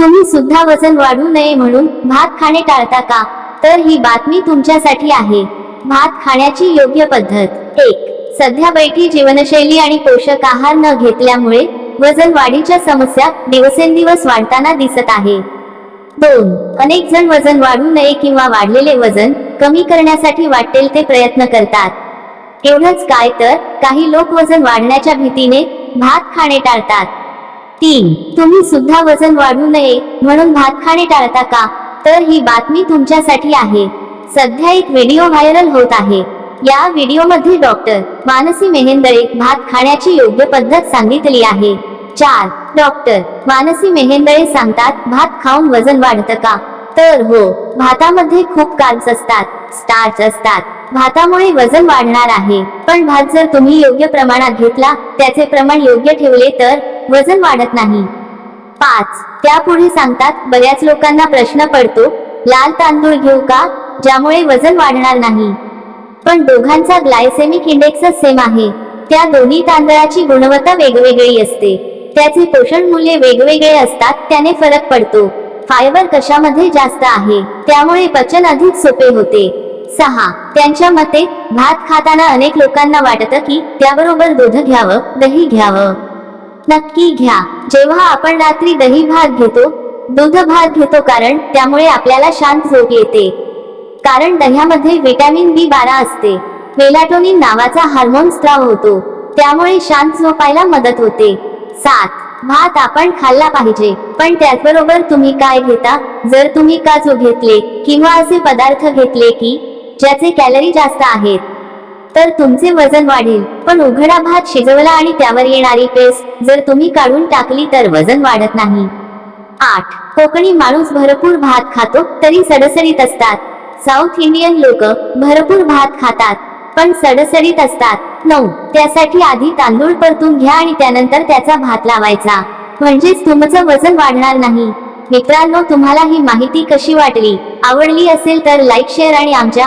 तुम्ही सुद्धा वजन वाढू नये म्हणून भात खाणे टाळता का? तर ही बातमी तुमच्यासाठी आहे. भात खाण्याची योग्य पद्धत. एक सध्या बैठी जीवनशैली आणि पोषक आहार न घेतल्यामुळे वजन वाढीच्या समस्या दिवसेंदिवस वाढताना दिसत आहे. दोन अनेक जण वजन वाढू नये किंवा वाढलेले वजन कमी करण्यासाठी वाटेल ते प्रयत्न करतात. एवढंच काय तर काही लोक वजन वाढण्याच्या भीतीने भात खाणे टाळतात. तीन. तुम्ही सुद्धा वजन वाढू नये म्हणून भात खाणे टाळता का? तर ही बातमी तुमच्यासाठी आहे. सध्या एक व्हिडिओ व्हायरल होत आहे. या व्हिडिओमध्ये डॉक्टर मानसी मेहेंदळे भात खाण्याची योग्य पद्धत सांगितली आहे. चार. डॉक्टर मानसी मेहेंदळे सांगतात भात खाऊन वजन वाढतं का? तर हो भातामध्ये खूप कार्ब्स असतात स्टार्च असतात. भातामुळे वजन वाढणार आहे. पण भात जर तुम्ही योग्य प्रमाणात घेतला त्याचे प्रमाण योग्य ठेवले तर वजन वाढत नाही. पाच त्यापुढे सांगतात बऱ्याच लोकांना प्रश्न पडतो लाल तांदूळ घेऊ का? ज्यामुळे वजन वाढणार नाही. पण दोघांचा ग्लायसेमिक इंडेक्सच सेम आहे. त्या दोन्ही तांदळाची गुणवत्ता वेगवेगळी असते. त्याचे पोषण मूल्य वेगवेगळे असतात त्याने फरक पडतो. फायबर कशामध्ये जास्त आहे? त्यामुळे पचन अधिक सोपे होते. सहा त्यांच्या मते भात खाताना अनेक लोकांना वाटतं की त्याबरोबर दूध घ्यावं दही घ्यावं. नक्की घ्या. जेव्हा आपण रात्री दही भात घेतो दूध भात घेतो कारण त्यामुळे आपल्याला शांत झोप येते. कारण दह्यामध्ये व्हिटॅमिन बी बारा असते. मेलाटोनिन नावाचा हार्मोन स्त्राव होतो. त्यामुळे शांत झोपायला मदत होते. सात. भात आपण खाल्ला पाहिजे. पण त्याचबरोबर तुम्ही काय घेता? जर तुम्ही काजू घेतले किंवा असे पदार्थ घेतले की ज्याचे कॅलरी जास्त आहेत तर तुमचे वजन वाढेल. पण उघडा भात शिजवला आणि त्यावर येणारी पेस्ट जर तुम्ही काढून टाकली तर वजन वाढत नाही. आठ. कोकणी माणूस भरपूर भात खातो तरी सडसडीत असतात. साऊथ इंडियन लोक भरपूर भात खातात पण सडसडीत असतात. नऊ. त्यासाठी आधी तांदूळ परतून घ्या आणि त्यानंतर त्याचा भात लावायचा. म्हणजेच तुमचं वजन वाढणार नाही. मित्रांनो तुम्हाला ही माहिती कशी वाटली? आवडली असेल तर लाईक शेअर आणि आमच्या